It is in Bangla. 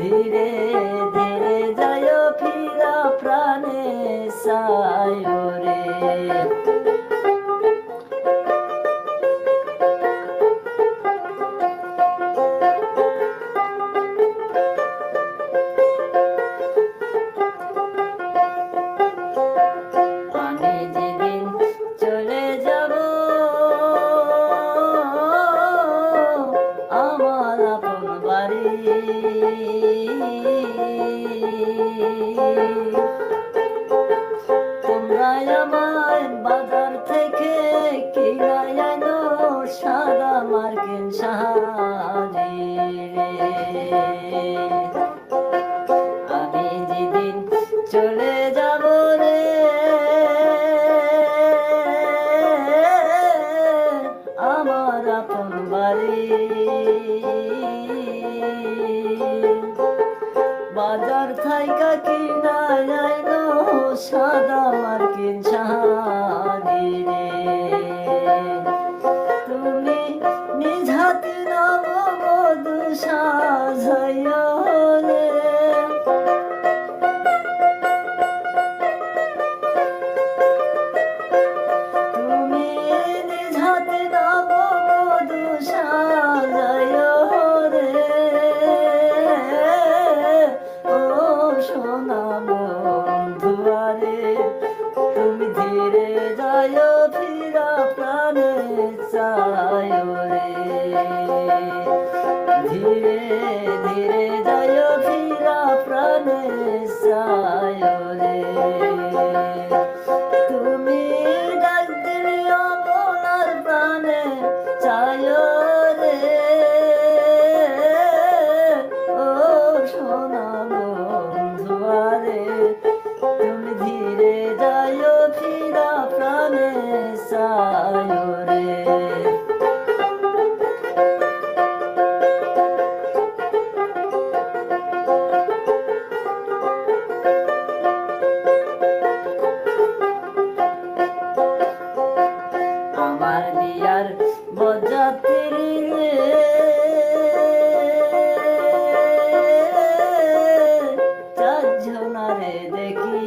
ধীরে ধীরে যায় ফিরা প্রাণে চায় আমায় বাজার থেকে কিনাই আনো সাদা মার্কিন শাড়ি আমি যেদিন চলে যাব রে, আমার আপন বাড়ি। বাজার থাইকা কিনা আইনো সাদা মার্কিন শাড়ি রে তুমি নিজ হাতে মধু সাজাইয়া ধীরে যায় ফিরা প্রাণে চায় রে। ধীরে ধীরে যায় ফিরা প্রাণে চারজনারে দেখি।